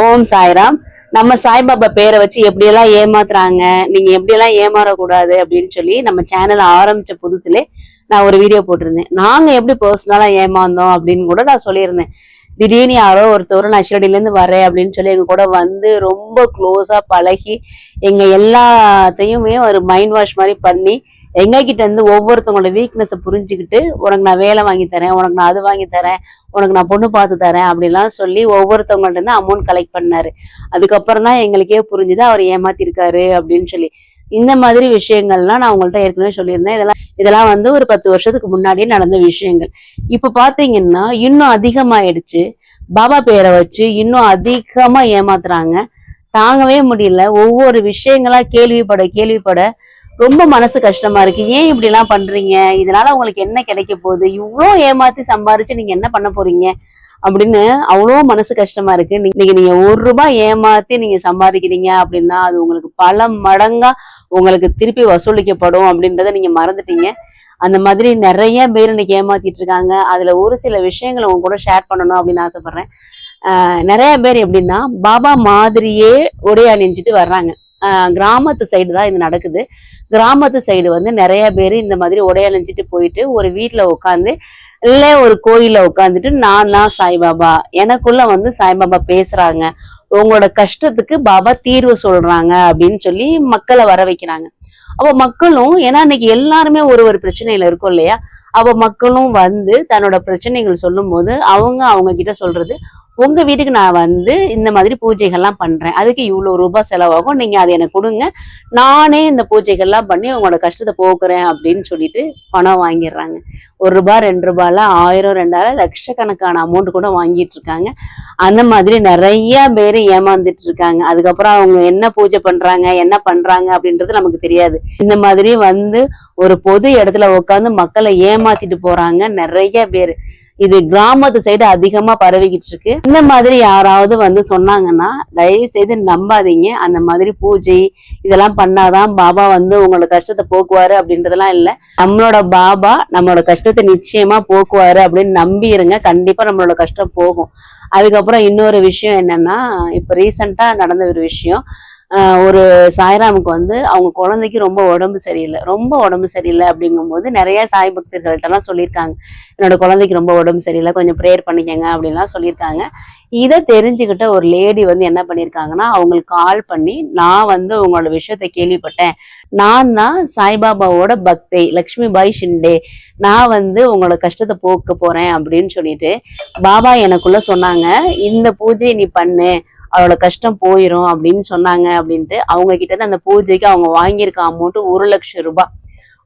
ஓம் சாய்ராம். நம்ம சாய்பாபா பேரை வச்சு எப்படியெல்லாம் ஏமாத்துறாங்க நீங்க எப்படியெல்லாம் ஏமாறக்கூடாது அப்படின்னு சொல்லி நம்ம சேனல் ஆரம்பிச்ச புதுசுலே நான் ஒரு வீடியோ போட்டிருந்தேன். நாங்க எப்படி பர்சனலா ஏமாந்தோம் அப்படின்னு கூட நான் சொல்லியிருந்தேன். திடீர்னு யாரோ ஒருத்தர் நான் ஷிரடில வரேன் அப்படின்னு சொல்லி எங்க கூட வந்து ரொம்ப க்ளோஸா பழகி எங்க எல்லாத்தையுமே ஒரு மைண்ட் வாஷ் மாதிரி பண்ணி எங்க கிட்ட இருந்து ஒவ்வொருத்தவங்களோட வீக்னஸை புரிஞ்சுக்கிட்டு உனக்கு நான் வேலை வாங்கி தரேன் உனக்கு நான் அது வாங்கி தரேன் உனக்கு நான் பொண்ணு பார்த்து தரேன் அப்படிலாம் சொல்லி ஒவ்வொருத்தவங்கள்ட்ட இருந்து அமௌண்ட் கலெக்ட் பண்ணாரு. அதுக்கப்புறம் தான் எங்களுக்கே புரிஞ்சுது அவர் ஏமாத்திருக்காரு அப்படின்னு சொல்லி. இந்த மாதிரி விஷயங்கள்லாம் நான் உங்கள்ட்ட ஏற்கனவே சொல்லியிருந்தேன். இதெல்லாம் இதெல்லாம் வந்து ஒரு பத்து வருஷத்துக்கு முன்னாடியே நடந்த விஷயங்கள். இப்ப பாத்தீங்கன்னா இன்னும் அதிகமாயிடுச்சு. பாபா பேரை வச்சு இன்னும் அதிகமா ஏமாத்துறாங்க. தாங்கவே முடியல. ஒவ்வொரு விஷயங்களா கேள்விப்பட கேள்விப்பட ரொம்ப மனசு கஷ்டமா இருக்கு. ஏன் இப்படி எல்லாம் பண்றீங்க? இதனால உங்களுக்கு என்ன கிடைக்க போகுது? இவ்வளோ ஏமாத்தி சம்பாரிச்சு நீங்க என்ன பண்ண போறீங்க? அப்படின்னு அவ்வளோ மனசு கஷ்டமா இருக்கு. இன்னைக்கு நீங்க ஒரு ரூபாய் ஏமாத்தி நீங்க சம்பாதிக்கிறீங்க அப்படின்னா அது உங்களுக்கு பல மடங்கா உங்களுக்கு திருப்பி வசூலிக்கப்படும் அப்படின்றத நீங்க மறந்துட்டீங்க. அந்த மாதிரி நிறைய பேர் இன்னைக்கு ஏமாத்திட்டு இருக்காங்க. அதுல ஒரு சில விஷயங்களை உங்க கூட ஷேர் பண்ணணும் அப்படின்னு ஆசைப்படுறேன். நிறைய பேர் எப்படின்னா பாபா மாதிரியே உடைய அணிஞ்சிட்டு வர்றாங்க. கிராமத்து சைடு தான் இது நடக்குது. கிராமத்து சைடு வந்து நிறைய பேர் இந்த மாதிரி உடையழிஞ்சிட்டு போயிட்டு ஒரு வீட்டில் உட்காந்து இல்லை ஒரு கோயிலில் உட்காந்துட்டு நான் தான் சாய்பாபா எனக்குள்ள வந்து சாய்பாபா பேசுறாங்க. உங்களோட கஷ்டத்துக்கு பாபா தீர்வு சொல்றாங்க அப்படின்னு சொல்லி மக்களை வர வைக்கிறாங்க. அப்போ மக்களும் ஏன்னா இன்னைக்கு எல்லாருமே ஒரு ஒரு பிரச்சனையில இருக்கும் இல்லையா? அப்போ மக்களும் வந்து தன்னோட பிரச்சனைகள் சொல்லும் போது அவங்க அவங்க கிட்ட சொல்றது உங்க வீட்டுக்கு நான் வந்து இந்த மாதிரி பூஜைகள்லாம் பண்றேன். அதுக்கு இவ்வளவு ரூபாய் செலவாகும். நீங்க அதை எனக்கு கொடுங்க. நானே இந்த பூஜைகள்லாம் பண்ணி உங்களோட கஷ்டத்தை போக்குறேன் அப்படின்னு சொல்லிட்டு பணம் வாங்கிடுறாங்க. ஒரு ரூபாய் ரெண்டு ரூபாய்ல ஆயிரம் ரெண்டாயிரம் லட்சக்கணக்கான அமௌண்ட் கூட வாங்கிட்டு இருக்காங்க. அந்த மாதிரி நிறைய பேர் ஏமாந்துட்டு இருக்காங்க. அதுக்கப்புறம் அவங்க என்ன பூஜை பண்றாங்க என்ன பண்றாங்க அப்படின்றது நமக்கு தெரியாது. இந்த மாதிரி வந்து ஒரு பொது இடத்துல உட்காந்து மக்களை ஏமாத்திட்டு போறாங்க நிறைய பேர். இது கிராமத்து சைடு அதிகமா பரவிக்கிட்டு இருக்கு இந்த மாதிரி யாராவது வந்து சொன்னாங்கன்னா தயவு செய்து நம்பாதீங்க. அந்த மாதிரி பூஜை இதெல்லாம் பண்ணாதான் பாபா வந்து உங்களோட கஷ்டத்தை போக்குவாரு அப்படின்றதெல்லாம் இல்ல. நம்மளோட பாபா நம்மளோட கஷ்டத்தை நிச்சயமா போக்குவாரு அப்படின்னு நம்பி இருங்க கண்டிப்பா நம்மளோட கஷ்டம் போகும். அதுக்கப்புறம் இன்னொரு விஷயம் என்னன்னா இப்ப ரீசெண்டா நடந்த ஒரு விஷயம். ஒரு சாய்ராமுக்கு வந்து அவங்க குழந்தைக்கு ரொம்ப உடம்பு சரியில்லை. ரொம்ப உடம்பு சரியில்லை அப்படிங்கும்போது நிறைய சாய் பக்தர்கள்ட்டெல்லாம் சொல்லியிருக்காங்க. என்னோட குழந்தைக்கு ரொம்ப உடம்பு சரியில்லை கொஞ்சம் ப்ரேயர் பண்ணிக்கங்க அப்படின்லாம் சொல்லியிருக்காங்க. இதை தெரிஞ்சுக்கிட்ட ஒரு லேடி வந்து என்ன பண்ணியிருக்காங்கன்னா அவங்களுக்கு கால் பண்ணி நான் வந்து உங்களோட விஷயத்த கேள்விப்பட்டேன். நான் தான் சாய்பாபாவோட பக்தை லக்ஷ்மி பாய் ஷிண்டே. நான் வந்து உங்களோட கஷ்டத்தை போக்க போறேன் அப்படின்னு சொல்லிட்டு பாபா எனக்குள்ள சொன்னாங்க. இந்த பூஜையை நீ பண்ணு. அவளோட கஷ்டம் போயிடும் அப்படின்னு சொன்னாங்க அப்படின்ட்டு அவங்க கிட்ட அந்த பூஜைக்கு அவங்க வாங்கியிருக்க அமௌண்ட் ஒரு லட்சம் ரூபாய்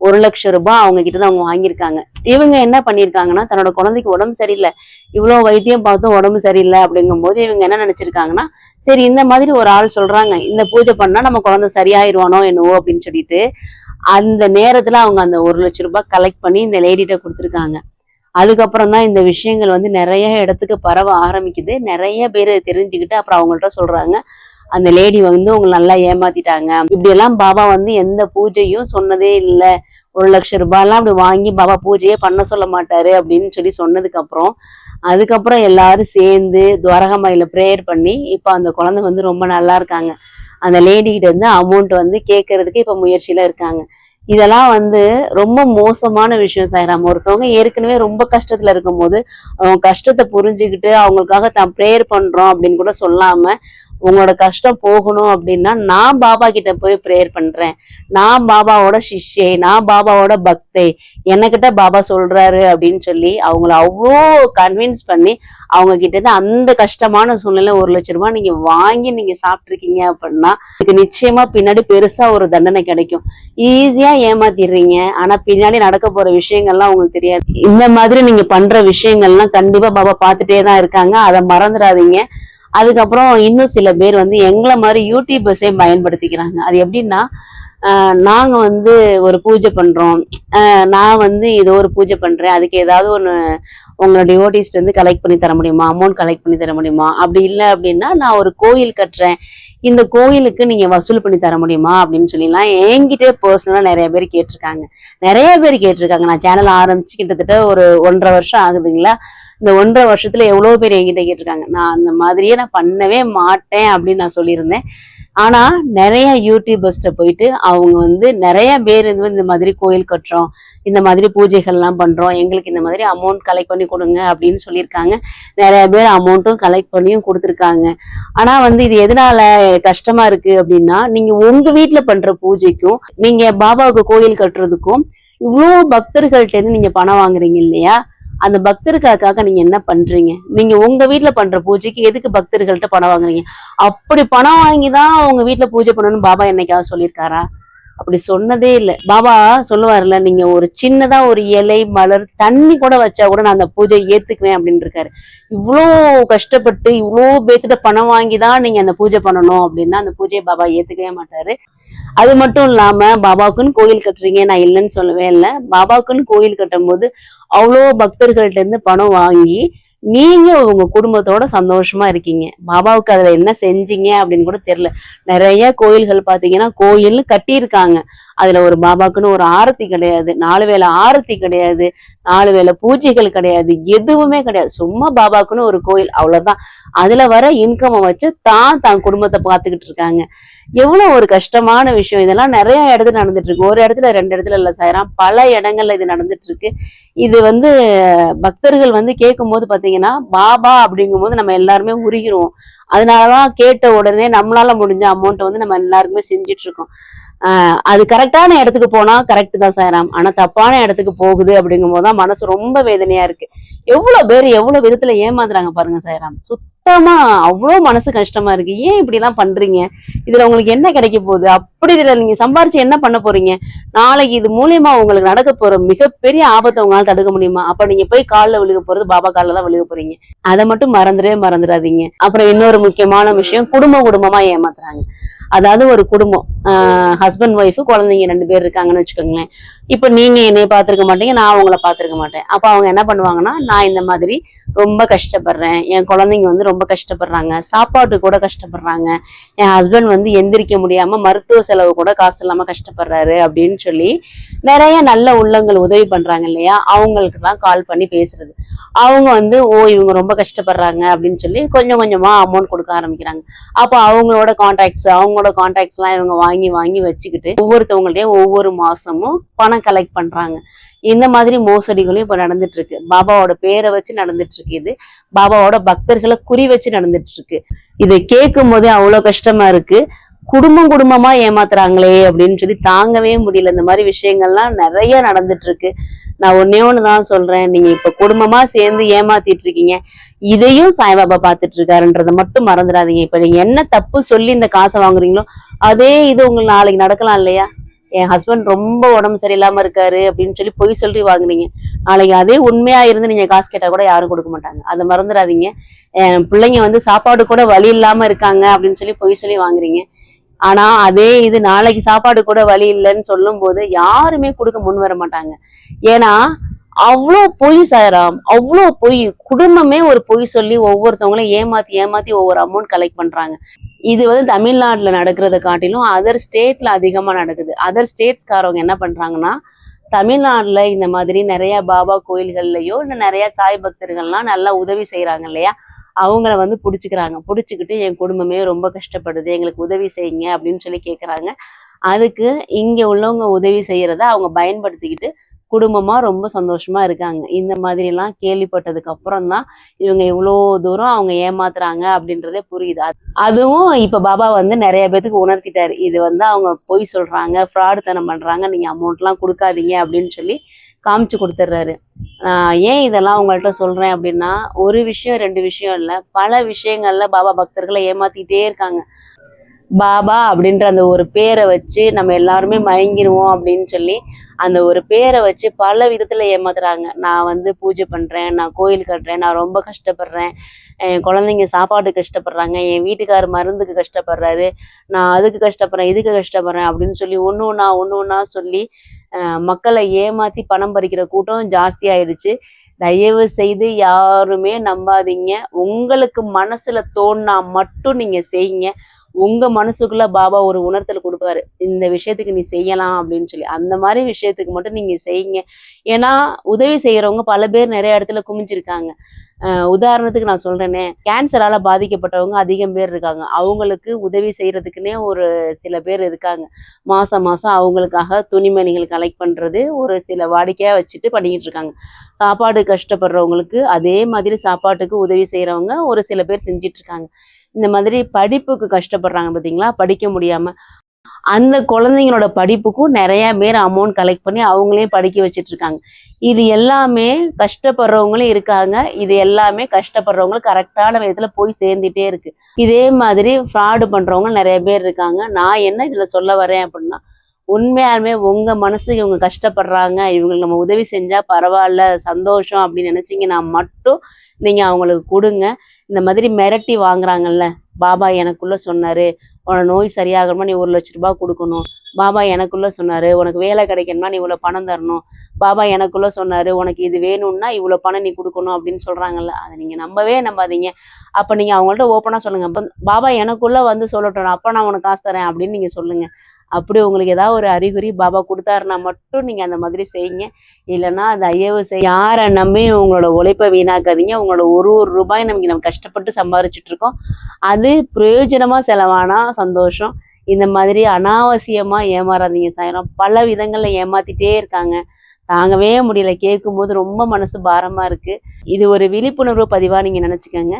ஒரு லட்சம் ரூபாய் அவங்க கிட்ட தான் அவங்க வாங்கியிருக்காங்க. இவங்க என்ன பண்ணியிருக்காங்கன்னா தன்னோட குழந்தைக்கு உடம்பு சரியில்லை. இவ்வளோ வைத்தியம் பார்த்தும் உடம்பு சரியில்லை அப்படிங்கும்போது இவங்க என்ன நினச்சிருக்காங்கன்னா சரி இந்த மாதிரி ஒரு ஆள் சொல்றாங்க இந்த பூஜை பண்ணா நம்ம குழந்தை சரியாயிருவானோ என்னவோ அப்படின்னு சொல்லிட்டு அந்த நேரத்துல அவங்க அந்த ஒரு லட்சம் ரூபாய் கலெக்ட் பண்ணி இந்த லேடிகிட்ட கொடுத்துருக்காங்க. அதுக்கப்புறம் தான் இந்த விஷயங்கள் வந்து நிறைய இடத்துக்கு பரவ ஆரம்பிக்குது. நிறைய பேர் தெரிஞ்சுக்கிட்டு அப்புறம் அவங்கள்ட்ட சொல்றாங்க. அந்த லேடி வந்து உங்களை நல்லா ஏமாத்திட்டாங்க. இப்படியெல்லாம் பாபா வந்து எந்த பூஜையும் சொன்னதே இல்லை. ஒரு லட்சம் ரூபாய்லாம் அப்படி வாங்கி பாபா பூஜையே பண்ண சொல்ல மாட்டாரு அப்படின்னு சொல்லி சொன்னதுக்கு அப்புறம் அதுக்கப்புறம் எல்லாரும் சேர்ந்து துவரகமாயில ப்ரேயர் பண்ணி இப்போ அந்த குழந்தை வந்து ரொம்ப நல்லா இருக்காங்க. அந்த லேடிகிட்ட வந்து அமௌண்ட் வந்து கேட்கறதுக்கு இப்போ முயற்சியில இருக்காங்க. இதெல்லாம் வந்து ரொம்ப மோசமான விஷயம் சாய்ராம். ஒருத்தவங்க ஏற்கனவே ரொம்ப கஷ்டத்துல இருக்கும்போது அவங்க கஷ்டத்தை புரிஞ்சுக்கிட்டு அவங்களுக்காக தான் ப்ரேயர் பண்றோம் அப்படின்னு கூட சொல்லாம உங்களோட கஷ்டம் போகணும் அப்படின்னா நான் பாபா கிட்ட போய் ப்ரேயர் பண்றேன். நான் பாபாவோட சிஷ்யை நான் பாபாவோட பக்தை. என்னகிட்ட பாபா சொல்றாரு அப்படின்னு சொல்லி அவங்கள அவ்வளோ கன்வின்ஸ் பண்ணி அவங்க கிட்ட இருந்து அந்த கஷ்டமான சூழ்நிலை ஒரு லட்ச ரூபாய் நீங்க வாங்கி நீங்க சாப்பிட்ருக்கீங்க அப்படின்னா இதுக்கு நிச்சயமா பின்னாடி பெருசா ஒரு தண்டனை கிடைக்கும். ஈஸியா ஏமாத்திடுறீங்க. ஆனா பின்னாடி நடக்க போற விஷயங்கள்லாம் உங்களுக்கு தெரியாது. இந்த மாதிரி நீங்க பண்ற விஷயங்கள்லாம் கண்டிப்பா பாபா பார்த்துட்டே தான் இருக்காங்க. அதை மறந்துடாதீங்க. அதுக்கப்புறம் இன்னும் சில பேர் வந்து எங்களை மாதிரி யூடியூபர்ஸே பயன்படுத்திக்கிறாங்க. அது எப்படின்னா நாங்கள் வந்து ஒரு பூஜை பண்ணுறோம் நான் வந்து ஏதோ ஒரு பூஜை பண்ணுறேன் அதுக்கு ஏதாவது ஒன்று உங்களோட டிவோட்டிஸ்ட் வந்து கலெக்ட் பண்ணி தர முடியுமா? அமௌண்ட் கலெக்ட் பண்ணி தர முடியுமா? அப்படி இல்லை அப்படின்னா நான் ஒரு கோயில் கட்டுறேன். இந்த கோயிலுக்கு நீங்க வசூல் பண்ணி தர முடியுமா? அப்படின்னு சொல்லிலாம் என்கிட்டே பர்சனலா நிறைய பேர் கேட்டிருக்காங்க. நிறைய பேர் கேட்டிருக்காங்க. நான் சேனல் ஆரம்பிச்சு கிட்டத்தட்ட ஒரு ஒன்றரை வருஷம் ஆகுதுங்களா? இந்த ஒன்றரை வருஷத்துல எவ்வளோ பேர் என்கிட்ட கேட்டிருக்காங்க. நான் அந்த மாதிரியே நான் பண்ணவே மாட்டேன் அப்படின்னு நான் சொல்லியிருந்தேன். ஆனா நிறைய யூடியூபர்ஸ்ட போயிட்டு அவங்க வந்து நிறைய பேர் வந்து இந்த மாதிரி கோயில் கட்டுறோம் இந்த மாதிரி பூஜைகள்லாம் பண்றோம் எங்களுக்கு இந்த மாதிரி அமௌண்ட் கலெக்ட் பண்ணி கொடுங்க அப்படின்னு சொல்லியிருக்காங்க. நிறைய பேர் அமௌண்ட்டும் கலெக்ட் பண்ணியும் கொடுத்துருக்காங்க. ஆனா வந்து இது எதனால கஷ்டமா இருக்கு அப்படின்னா நீங்க உங்க வீட்டில் பண்ற பூஜைக்கும் நீங்க பாபாவுக்கு கோயில் கட்டுறதுக்கும் இவ்வளோ பக்தர்கள்ட்ட இருந்து நீங்க பணம் வாங்குறீங்க இல்லையா? அந்த பக்தர்களுக்காக நீங்க என்ன பண்றீங்க? நீங்க உங்க வீட்டுல பண்ற பூஜைக்கு எதுக்கு பக்தர்கள்ட்ட பணம் வாங்குறீங்க? அப்படி பணம் வாங்கி தான் உங்க வீட்டுல பூஜை பண்ணணும்னு பாபா என்னைக்காவது சொல்லியிருக்காரா? அப்படி சொன்னதே இல்லை. பாபா சொல்லுவார்ல நீங்க ஒரு சின்னதா ஒரு இலை மலர் தண்ணி கூட வச்சா கூட நான் அந்த பூஜையை ஏத்துக்குவேன் அப்படின்னு இருக்காரு. இவ்வளோ கஷ்டப்பட்டு இவ்வளோ பேத்துட்ட பணம் வாங்கி தான் நீங்க அந்த பூஜை பண்ணணும் அப்படின்னா அந்த பூஜையை பாபா ஏத்துக்கவே மாட்டாரு. அது மட்டும் இல்லாம பாபாவுக்குன்னு கோயில் கட்டுறீங்க நான் இல்லைன்னு சொல்லவே இல்லை. பாபாவுக்குன்னு கோயில் கட்டும் போது அவ்வளோ பக்தர்கள்ட்ட இருந்து பணம் வாங்கி நீங்க உங்க குடும்பத்தோட சந்தோஷமா இருக்கீங்க. பாபாவுக்கு அதுல என்ன செஞ்சீங்க அப்படின்னு கூட தெரியல. நிறைய கோயில்கள் பாத்தீங்கன்னா கோயில்னு கட்டியிருக்காங்க. அதுல ஒரு பாபாக்குன்னு ஒரு ஆரத்தி கிடையாது. நாலு வேளை ஆரத்தி கிடையாது. நாலு வேளை பூஜைகள் கிடையாது. எதுவுமே கிடையாது. சும்மா பாபாக்குன்னு ஒரு கோயில் அவ்வளவுதான். அதுல வர இன்கமை வச்சு தான் தான் குடும்பத்தை பார்த்துக்கிட்டு இருக்காங்க. எவ்வளவு ஒரு கஷ்டமான விஷயம். இதெல்லாம் நிறைய இடத்துல நடந்துட்டு இருக்கு ஒரு இடத்துல ரெண்டு இடத்துல இல்லை சாயராம் பல இடங்கள்ல இது நடந்துட்டு இருக்கு இது வந்து பக்தர்கள் வந்து கேட்கும் போது பாத்தீங்கன்னா பாபா அப்படிங்கும்போது நம்ம எல்லாருமே உருகிறோம் அதனாலதான் கேட்ட உடனே நம்மளால முடிஞ்ச அமௌண்ட்டை வந்து நம்ம எல்லாருக்குமே செஞ்சுட்டு இருக்கோம். அது கரெக்டான இடத்துக்கு போனா கரெக்ட் தான் சாயராம் ஆனா தப்பான இடத்துக்கு போகுது அப்படிங்கும் போதுதான் மனசு ரொம்ப வேதனையா இருக்கு. எவ்வளவு பேர் எவ்வளவு விதத்துல ஏமாத்துறாங்க பாருங்க சாயராம் சுத்தமா அவ்வளவு மனசு கஷ்டமா இருக்கு. ஏன் இப்படி எல்லாம் பண்றீங்க? இதுல உங்களுக்கு என்ன கிடைக்க போகுது? அப்படி இதுல நீங்க சம்பாரிச்சு என்ன பண்ண போறீங்க? நாளைக்கு இது மூலியமா உங்களுக்கு நடக்க போற மிகப்பெரிய ஆபத்தை உங்களால தடுக்க முடியுமா? அப்ப நீங்க போய் காலில் விழுக போறது பாபா காலில் தான் விழுக போறீங்க. அதை மட்டும் மறந்துடவே மறந்துடாதீங்க. அப்புறம் இன்னொரு முக்கியமான விஷயம் குடும்ப குடும்பமா ஏமாத்துறாங்க. அதாவது ஒரு குடும்பம். ஹஸ்பண்ட் ஒய்ஃபு குழந்தைங்க ரெண்டு பேர் இருக்காங்கன்னு வச்சுக்கோங்களேன். இப்போ நீங்கள் என்னைய பார்த்துருக்க மாட்டீங்க நான் அவங்கள பார்த்துருக்க மாட்டேன். அப்போ அவங்க என்ன பண்ணுவாங்கன்னா நான் இந்த மாதிரி ரொம்ப கஷ்டப்படுறேன். என் குழந்தைங்க வந்து ரொம்ப கஷ்டப்படுறாங்க. சாப்பாட்டு கூட கஷ்டப்படுறாங்க. என் ஹஸ்பண்ட் வந்து எந்திரிக்க முடியாமல் மருத்துவ செலவு கூட காசு இல்லாமல் கஷ்டப்படுறாரு அப்படின்னு சொல்லி நிறைய நல்ல உள்ளங்கள் உதவி பண்ணுறாங்க இல்லையா? அவங்களுக்குலாம் கால் பண்ணி பேசுறது. அவங்க வந்து ஓ இவங்க ரொம்ப கஷ்டப்படுறாங்க அப்படின்னு சொல்லி கொஞ்சம் கொஞ்சமாக அமௌண்ட் கொடுக்க ஆரம்பிக்கிறாங்க. அப்போ அவங்களோட கான்டாக்ட்ஸ் அவங்களோட கான்டாக்ட்ஸ்லாம் இவங்க வாங்கி வாங்கி வச்சுக்கிட்டு ஒவ்வொருத்தவங்கள்ட்டையும் ஒவ்வொரு மாதமும் பணம் கலெக்ட் பண்றாங்க. இந்த மாதிரி மோசடிகளும் இப்ப நடந்துட்டு இருக்கு பாபாவோட பேரை வச்சு நடந்துட்டு இருக்கு இது. பாபாவோட பக்தர்களை குறி வச்சு நடந்துட்டு இருக்கு இதை கேட்கும் போதே அவ்வளவு கஷ்டமா இருக்கு. குடும்பம் குடும்பமா ஏமாத்துறாங்களே அப்படின்னு சொல்லி தாங்கவே முடியல. இந்த மாதிரி விஷயங்கள்லாம் நிறைய நடந்துட்டு இருக்கு நான் ஒன்னே ஒண்ணுதான் சொல்றேன். நீங்க இப்ப குடும்பமா சேர்ந்து ஏமாத்திட்டு இருக்கீங்க. இதையும் சாய்பாபா பார்த்துட்டு இருக்காருன்றதை மட்டும் மறந்துடாதீங்க. இப்ப நீங்க என்ன தப்பு சொல்லி இந்த காசை வாங்குறீங்களோ அதே இது உங்களுக்கு நாளைக்கு நடக்கலாம் இல்லையா? என் ஹஸ்பண்ட் ரொம்ப உடம்பு சரியில்லாம இருக்காரு அப்படின்னு சொல்லி பொய் சொல்லி வாங்குறீங்க நாளைக்கு அதே உண்மையா இருந்து நீங்க காசு கேட்டா கூட யாரும் கொடுக்க மாட்டாங்க. அதை மறந்துடாதீங்க. என் பிள்ளைங்க வந்து சாப்பாடு கூட வழி இல்லாம இருக்காங்க அப்படின்னு சொல்லி பொய் சொல்லி வாங்குறீங்க. ஆனா அதே இது நாளைக்கு சாப்பாடு கூட வழி இல்லைன்னு சொல்லும் போது யாருமே கொடுக்க முன் வர மாட்டாங்க. ஏன்னா அவ்வளோ பொய் சாராம் அவ்வளோ பொய் குடும்பமே ஒரு பொய் சொல்லி ஒவ்வொருத்தவங்களையும் ஏமாத்தி ஏமாத்தி ஒவ்வொரு அமௌண்ட் கலெக்ட் பண்றாங்க. இது வந்து தமிழ்நாட்டில் நடக்கிறத காட்டிலும் அதர் ஸ்டேட்டில் அதிகமாக நடக்குது. அதர் ஸ்டேட்ஸ்காரவங்க என்ன பண்ணுறாங்கன்னா தமிழ்நாட்டில் இந்த மாதிரி நிறைய பாபா கோயில்கள்லையோ இல்லை நிறையா சாய் பக்தர்கள்லாம் நல்லா உதவி செய்கிறாங்க இல்லையா? அவங்கள வந்து பிடிச்சிக்கிறாங்க. பிடிச்சிக்கிட்டு என் குடும்பமே ரொம்ப கஷ்டப்படுது. எங்களுக்கு உதவி செய்யுங்க அப்படின்னு சொல்லி கேட்குறாங்க அதுக்கு இங்கே உள்ளவங்க உதவி செய்கிறத அவங்க பயன்படுத்திக்கிட்டு குடும்பமா ரொம்ப சந்தோஷமா இருக்காங்க. இந்த மாதிரி எல்லாம் கேள்விப்பட்டதுக்கு அப்புறம் தான் இவங்க இவ்வளோ தூரம் அவங்க ஏமாத்துறாங்க அப்படின்றதே புரியுது. அதுவும் இப்ப பாபா வந்து நிறைய பேத்துக்கு உணர்த்திட்டாரு. இது வந்து அவங்க பொய் சொல்றாங்க ஃப்ராடு தனம் பண்றாங்க நீங்க அமௌண்ட்லாம் கொடுக்காதீங்க அப்படின்னு சொல்லி காமிச்சு கொடுத்துட்றாரு ஏன் இதெல்லாம் உங்கள்கிட்ட சொல்றேன் அப்படின்னா ஒரு விஷயம் ரெண்டு விஷயம் இல்லை. பல விஷயங்கள்ல பாபா பக்தர்களை ஏமாத்திட்டே இருக்காங்க. பாபா அப்படின்ற அந்த ஒரு பேரை வச்சு நம்ம எல்லாருமே மயங்கிடுவோம் அப்படின்னு சொல்லி அந்த ஒரு பேரை வச்சு பல விதத்தில் ஏமாத்துறாங்க. நான் வந்து பூஜை பண்ணுறேன் நான் கோயில் கட்டுறேன் நான் ரொம்ப கஷ்டப்படுறேன். என் குழந்தைங்க சாப்பாடு கஷ்டப்படுறாங்க என் வீட்டுக்கார் மருந்துக்கு கஷ்டப்படுறாரு நான் அதுக்கு கஷ்டப்படுறேன் இதுக்கு கஷ்டப்படுறேன் அப்படின்னு சொல்லி ஒன்று ஒன்றா ஒன்று ஒன்றா சொல்லி மக்களை ஏமாற்றி பணம் பறிக்கிற கூட்டம் ஜாஸ்தி ஆயிடுச்சு. தயவு செய்து யாருமே நம்பாதீங்க. உங்களுக்கு மனசில் தோணுனா மட்டும் நீங்கள் செய்யுங்க. உங்க மனசுக்குள்ள பாபா ஒரு உணர்த்தல் கொடுப்பாரு. இந்த விஷயத்துக்கு நீ செய்யலாம் அப்படின்னு சொல்லி. அந்த மாதிரி விஷயத்துக்கு மட்டும் நீங்க செய்யுங்க. ஏன்னா உதவி செய்யறவங்க பல பேர் நிறைய இடத்துல குமிஞ்சிருக்காங்க. உதாரணத்துக்கு நான் சொல்றேனே கேன்சரால பாதிக்கப்பட்டவங்க அதிகம் பேர் இருக்காங்க. அவங்களுக்கு உதவி செய்யறதுக்குன்னே ஒரு சில பேர் இருக்காங்க. மாசம் மாசம் அவங்களுக்காக துணிமணிகள் கலெக்ட் பண்றது ஒரு சில வாடிக்கையா வச்சுட்டு பண்ணிக்கிட்டு இருக்காங்க. சாப்பாடு கஷ்டப்படுறவங்களுக்கு அதே மாதிரி சாப்பாட்டுக்கு உதவி செய்யறவங்க ஒரு சில பேர் செஞ்சிட்டு இருக்காங்க. இந்த மாதிரி படிப்புக்கு கஷ்டப்படுறாங்க பார்த்தீங்களா படிக்க முடியாம. அந்த குழந்தைங்களோட படிப்புக்கும் நிறைய பேர் அமௌண்ட் கலெக்ட் பண்ணி அவங்களையும் படிக்க வச்சிட்டு இருக்காங்க இது எல்லாமே கஷ்டப்படுறவங்களும் இருக்காங்க. இது எல்லாமே கஷ்டப்படுறவங்களும் கரெக்டான விதத்துல போய் சேர்ந்துட்டே இருக்கு. இதே மாதிரி ஃப்ராடு பண்றவங்க நிறைய பேர் இருக்காங்க. நான் என்ன இதுல சொல்ல வரேன் அப்படின்னா உண்மையாலுமே உங்க மனசு இவங்க கஷ்டப்படுறாங்க. இவங்களுக்கு நம்ம உதவி செஞ்சா பரவாயில்ல சந்தோஷம் அப்படின்னு நினைச்சீங்கன்னா மட்டும் நீங்க அவங்களுக்கு கொடுங்க. இந்த மாதிரி மிரட்டி வாங்குறாங்கல்ல. பாபா எனக்குள்ளே சொன்னாரு உன நோய் சரியாகணுமா நீ ஒரு லட்ச ரூபாய் கொடுக்கணும். பாபா எனக்குள்ளே சொன்னாரு உனக்கு வேலை கிடைக்கணுமா நீ இவ்வளோ பணம் தரணும். பாபா எனக்குள்ளே சொன்னாரு உனக்கு இது வேணும்னா இவ்வளோ பணம் நீ கொடுக்கணும் அப்படின்னு சொல்கிறாங்கல்ல அதை நீங்கள் நம்பவே நம்பாதீங்க. அப்போ நீங்கள் அவங்கள்ட்ட ஓப்பனாக சொல்லுங்கள் அப்போ பாபா எனக்குள்ளே வந்து சொல்லட்டும். அப்போ நான் உனக்கு காசு தரேன் அப்படின்னு நீங்கள் சொல்லுங்கள் அப்படி உங்களுக்கு ஏதாவது ஒரு அறிகுறி பாபா கொடுத்தாருன்னா மட்டும் நீங்கள் அந்த மாதிரி செய்யுங்க. இல்லைன்னா அந்த ஐயவு செய் யாரை நம்பி உங்களோட உழைப்பை வீணாக்காதீங்க. உங்களோட ஒரு ஒரு ரூபாய் நமக்கு நம்ம கஷ்டப்பட்டு சம்பாரிச்சிட்டு இருக்கோம். அது பிரயோஜனமாக செலவானா சந்தோஷம். இந்த மாதிரி அனாவசியமாக ஏமாறாதீங்க சாயரம் பல விதங்களில் ஏமாத்திட்டே இருக்காங்க. தாங்கவே முடியல. கேட்கும்போது ரொம்ப மனசு பாரமாக இருக்குது இது ஒரு விழிப்புணர்வு பதிவாக நீங்கள் நினச்சிக்கோங்க.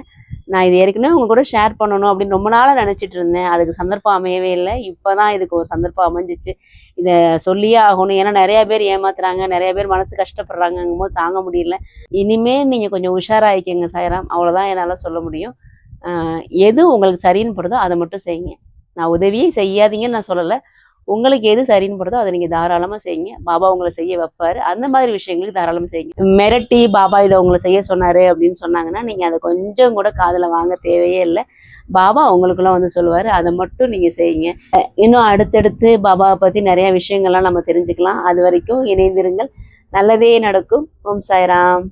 நான் இது ஏற்கனவே உங்க கூட ஷேர் பண்ணணும் அப்படின்னு ரொம்ப நாளாக நினச்சிட்டு இருந்தேன். அதுக்கு சந்தர்ப்பம் அமையவே இல்லை. இப்பதான் இதுக்கு ஒரு சந்தர்ப்பம் அமைஞ்சிச்சு. இதை சொல்லியே ஆகணும். ஏன்னா நிறைய பேர் ஏமாத்துறாங்க. நிறைய பேர் மனசு கஷ்டப்படுறாங்கங்கும் போது தாங்க முடியல. இனிமே நீங்கள் கொஞ்சம் உஷாராயிக்கங்க சாயராம். அவ்வளோதான் என்னால் சொல்ல முடியும். எது உங்களுக்கு சரின்னு படுதோ அதை மட்டும் செய்யுங்க. நான் உதவியே செய்யாதீங்கன்னு நான் சொல்லலை. உங்களுக்கு எது சரின்னு போடுறதோ அதை நீங்கள் தாராளமாக செய்யுங்க. பாபா உங்களை செய்ய வைப்பாரு. அந்த மாதிரி விஷயங்களுக்கு தாராளமாக செய்யுங்க. மிரட்டி பாபா இதை உங்களை செய்ய சொன்னார் அப்படின்னு சொன்னாங்கன்னா நீங்கள் அதை கொஞ்சம் கூட காதில் வாங்க தேவையே இல்லை. பாபா உங்களுக்குலாம் வந்து சொல்லுவார் அதை மட்டும் நீங்கள் செய்யுங்க. இன்னும் அடுத்தடுத்து பாபாவை பற்றி நிறையா விஷயங்கள்லாம் நம்ம தெரிஞ்சுக்கலாம். அது வரைக்கும் இணைந்திருங்கள். நல்லதே நடக்கும். ஓம் சாய்ராம்.